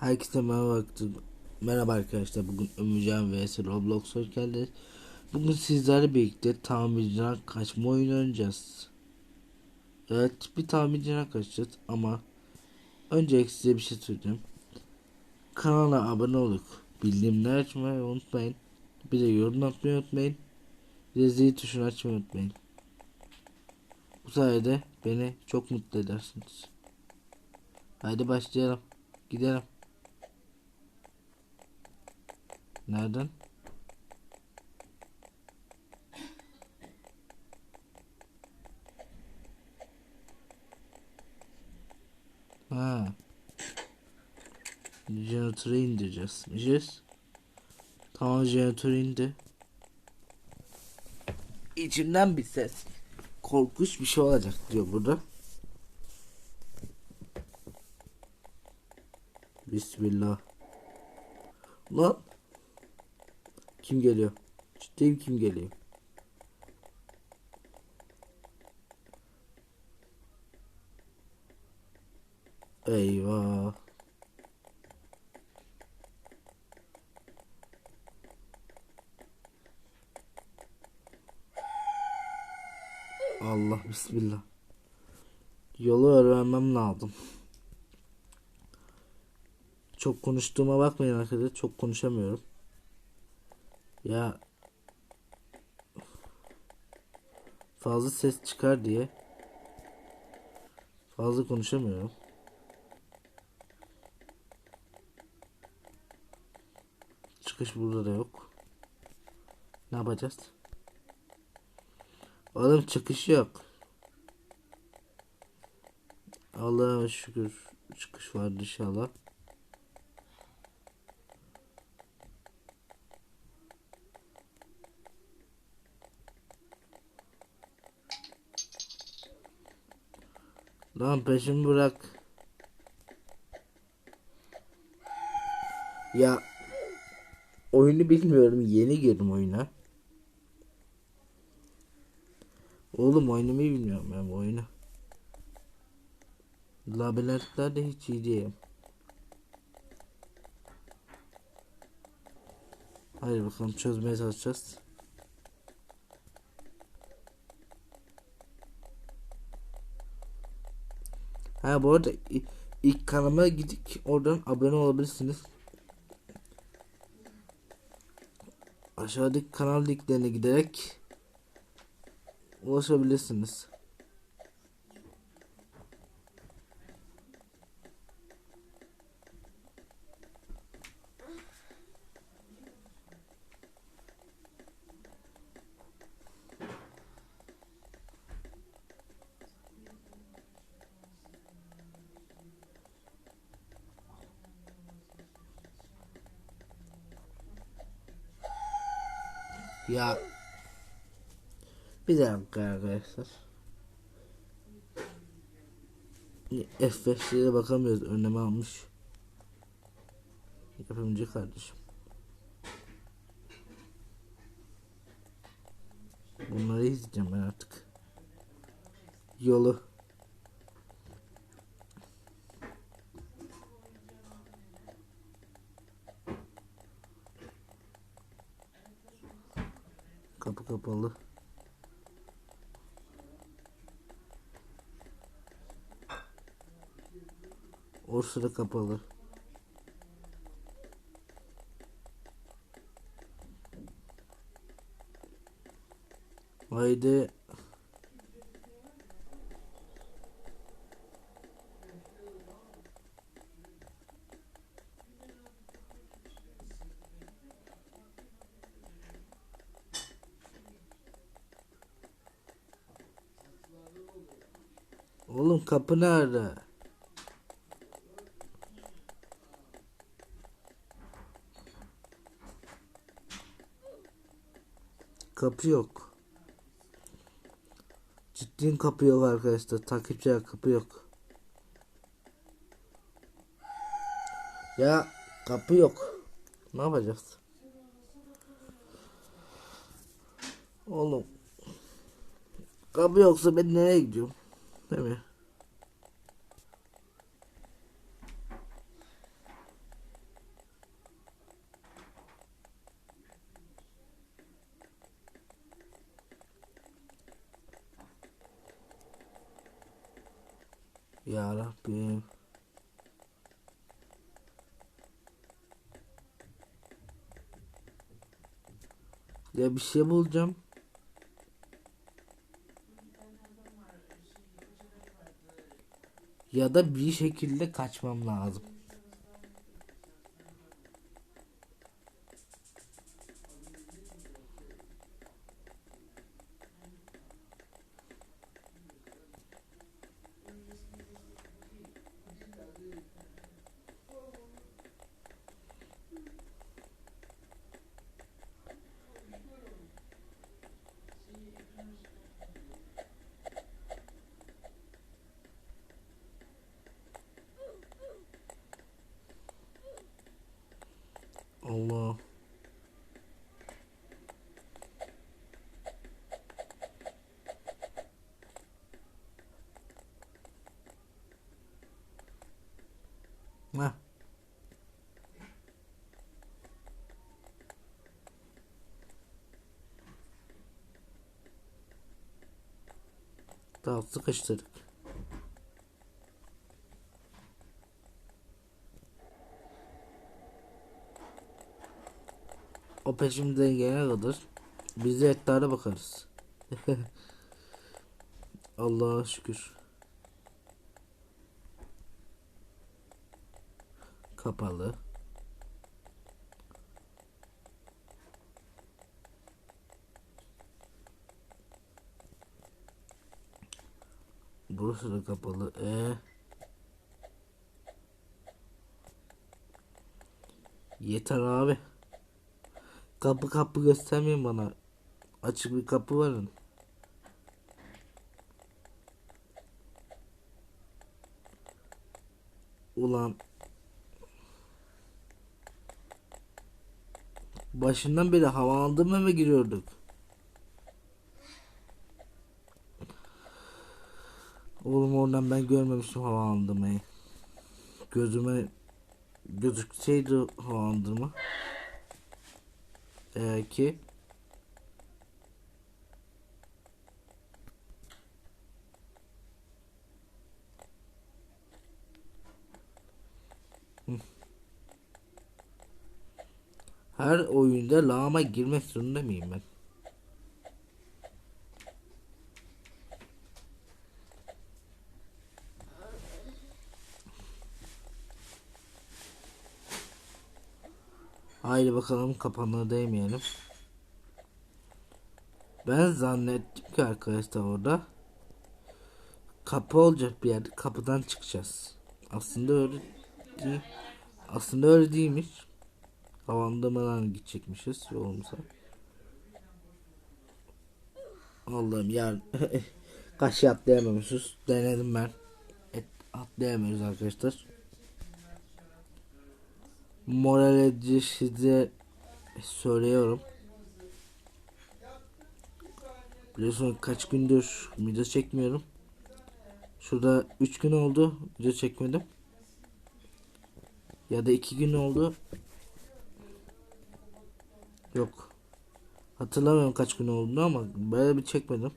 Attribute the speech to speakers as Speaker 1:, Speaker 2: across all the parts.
Speaker 1: Herkese merhaba, merhaba arkadaşlar. Bugün Ömürcan vs Roblox hoş geldiniz. Bugün sizlerle birlikte tamirciden kaçma oyunu oynayacağız. Evet bir tamirciden kaçacağız ama önce size bir şey söyleyeceğim. Kanala abone olup bildirimleri açmayı unutmayın. Bir de yorum atmayı unutmayın. Bir de zil tuşunu açmayı unutmayın. Bu sayede beni çok mutlu edersiniz. Haydi başlayalım. Gidelim. Nereden? Ha. Jeneratörü indireceğiz. Yes. Tamam jeneratörü indi. İçimden bir ses. Korkunç bir şey olacak diyor burada. Bismillah. Lan. Kim geliyor? Ciddiyim kim geliyor? Eyvah. Allah bismillah. Yolu öğrenmem lazım. Çok konuştuğuma bakmayın arkadaşlar. Çok konuşamıyorum. Ya fazla ses çıkar diye fazla konuşamıyorum. Çıkış burada da yok. Ne yapacağız? Oğlum çıkış yok. Allah'a şükür çıkış var inşallah. Lan peşimi bırak. Ya oyunu bilmiyorum. Yeni girdim oyuna. Oğlum oynamayı bilmiyorum ben bu oyunu. Labirentlerde hiç iyi değilim. Hadi bakalım çözmeye çalışacağız. Ha bu arada ilk kanalıma gidip oradan abone olabilirsiniz. Aşağıdaki kanal linklerine giderek ulaşabilirsiniz. Ya bir dakika arkadaşlar. F5'lere bakamıyoruz. Önleme almış. Yapımcı kardeşim. Bunları izleyeceğim ben artık. Yolu. Kapı kapalı. O sıra kapalı. Haydi. Oğlum kapı nerede? Kapı yok. Ciddiyim kapı yok arkadaşlar. Takipçiler kapı yok. Ya kapı yok. Ne yapacağız? Oğlum. Kapı yoksa ben nereye gidiyorum? Değil mi? Ya Rabbim. Ya bir şey bulacağım. Ya da bir şekilde kaçmam lazım. Allah. Heh. Tamam sıkıştırdık. O peşimden gelene kadar biz de etlere bakarız. Allah'a şükür. Kapalı. Burası da kapalı. E. Yeter abi. Kapı kapı göstermeyin bana. Açık bir kapı varın. Ulan. Başından beri havalandırma mı giriyorduk? Oğlum oradan ben görmemiştim havalandırmayı. Gözüme gözükseydi havalandırma. Eğer ki Her oyunda lağıma girmek zorunda mıyım ben? Haydi bakalım kapanına değmeyelim. Ben zannettim ki arkadaşlar orada kapı olacak bir yerde kapıdan çıkacağız. Aslında öyle değil. Aslında öyle değilmiş. Havandırmadan gidecekmişiz yolumuza. Allah'ım ya kaşı atlayamamışız. Denedim ben. Et, atlayamıyoruz arkadaşlar. Moral edici size söylüyorum. Biliyorsun kaç gündür video çekmiyorum. Şurada 3 gün oldu video çekmedim. Ya da 2 gün oldu. Yok. Hatırlamıyorum kaç gün oldu ama böyle bir çekmedim.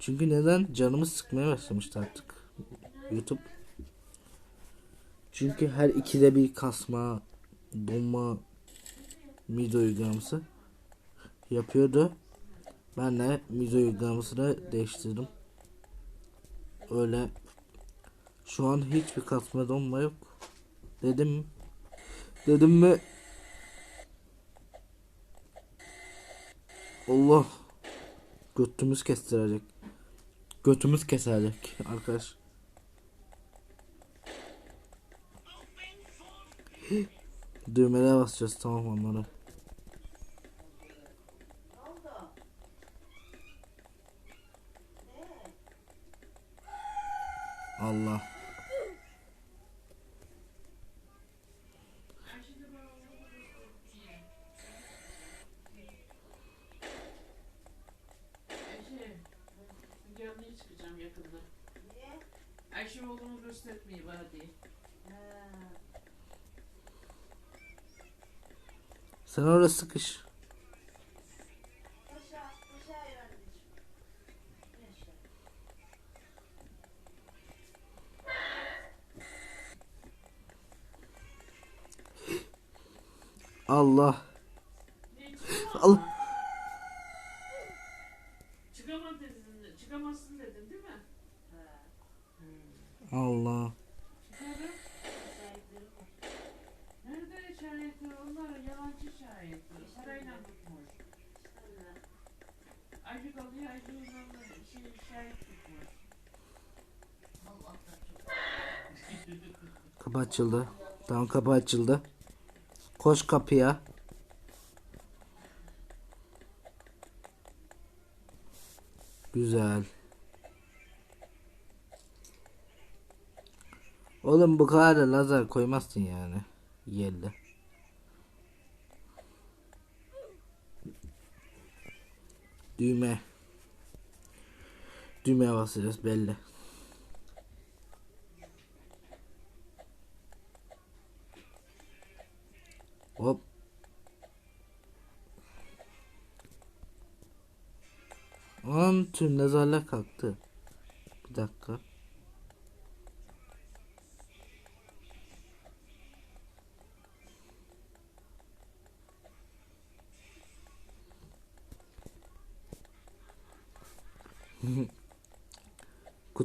Speaker 1: Çünkü neden canımı sıkmaya başlamıştı artık YouTube. Çünkü her ikide bir kasma, donma video uygulaması yapıyordu. Ben de video uygulamasını değiştirdim. Öyle şu an hiçbir kasma donma yok. Dedim dedim mi Allah götümüz kestirecek. Götümüz keserecek arkadaş. Düğmelere basacağız tamam onları. Sen orada sıkış. Allah. Allah.
Speaker 2: Tutmuş.
Speaker 1: Kapı açıldı. Tamam kapı açıldı. Koş kapıya. Güzel. Oğlum bu kadar da lazer koymazsın yani. Yelde. Düğme. Düğmeye basacağız belli. Hop. An tüm lazerler kalktı. Bir dakika.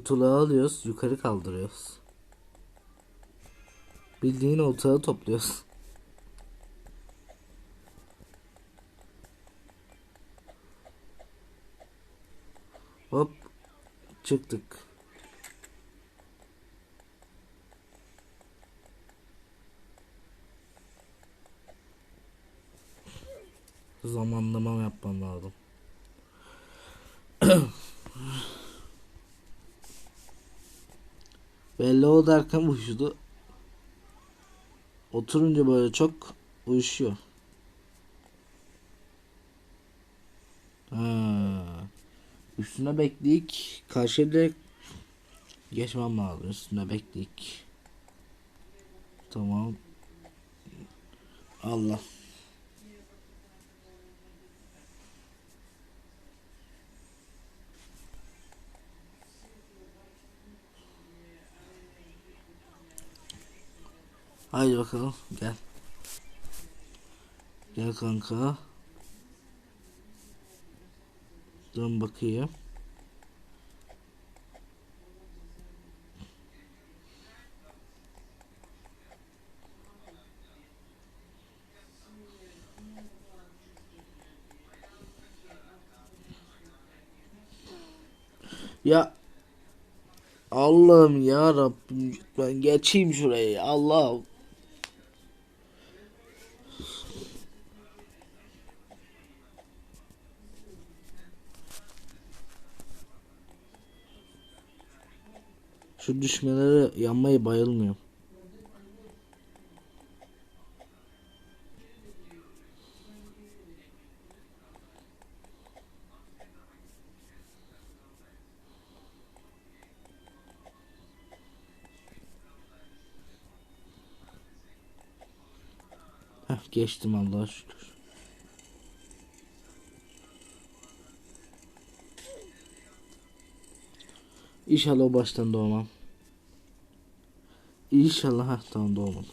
Speaker 1: Kutuluğu alıyoruz, yukarı kaldırıyoruz. Bildiğin oltağı topluyoruz. Hop çıktık. Zamanlama yapmam lazım. Belli o derken uyuştu. Oturunca böyle çok uyuşuyor. Ha. Üstüne bekleyik. Karşıya geçmem lazım. Üstüne bekleyik. Tamam. Allah. Haydi bakalım gel. Gel kanka. Dön bakayım. Ya Allah'ım ya Rabbim ben geçeyim şurayı Allah'ım. Şu düşmelere yanmayı bayılmıyorum. Heh, geçtim Allah'a şükür. İnşallah o baştan doğmam. İnşallah ha tamam doğmadım.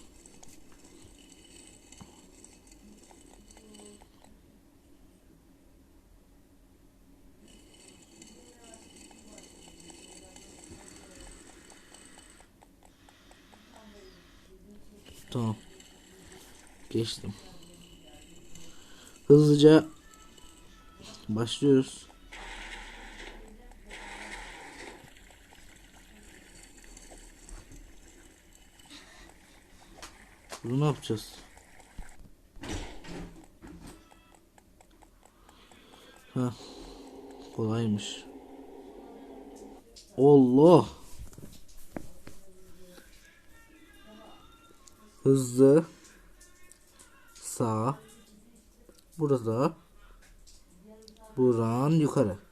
Speaker 1: Tamam. Geçtim. Hızlıca başlıyoruz. Bunu ne yapacağız? Ha, kolaymış. Allah. Hızlı. Sağ. Burada. Buran yukarı.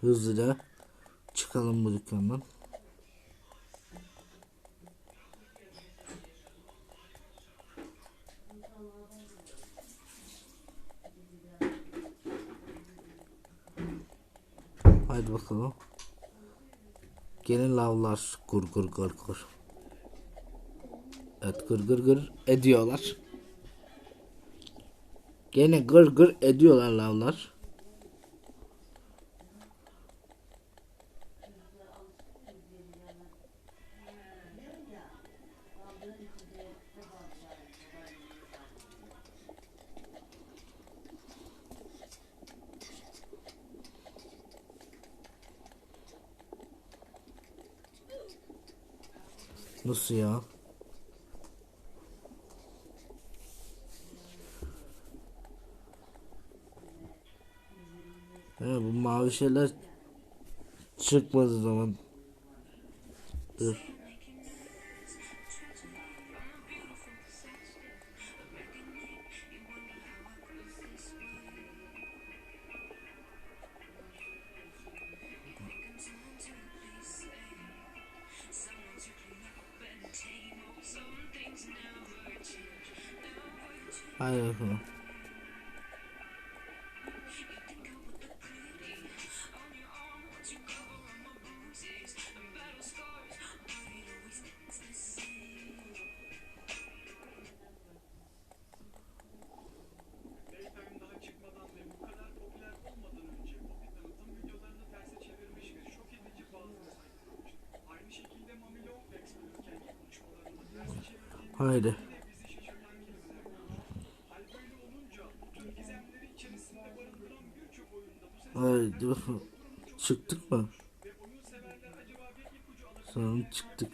Speaker 1: Hızlıca çıkalım bu dükkandan. Haydi bakalım. Gelin lavlar gur gur gur gur. Evet gır gır gır ediyorlar. Gene gır gır ediyorlar lavlar. Nasıl ya? He, bu mavi şeyler çıkmadığı zaman. Dur. Haydi. Haydi bakalım. Çıktık mı? Sanırım çıktık.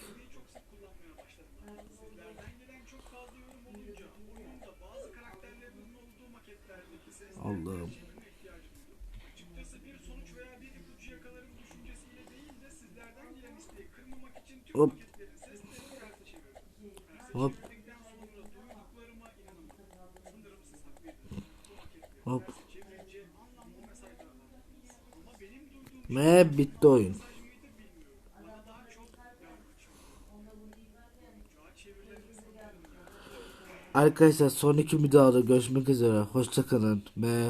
Speaker 1: Allah'ım. Hop. oyun. Arkadaşlar son müdahalede görüşmek üzere. Hoşçakalın ve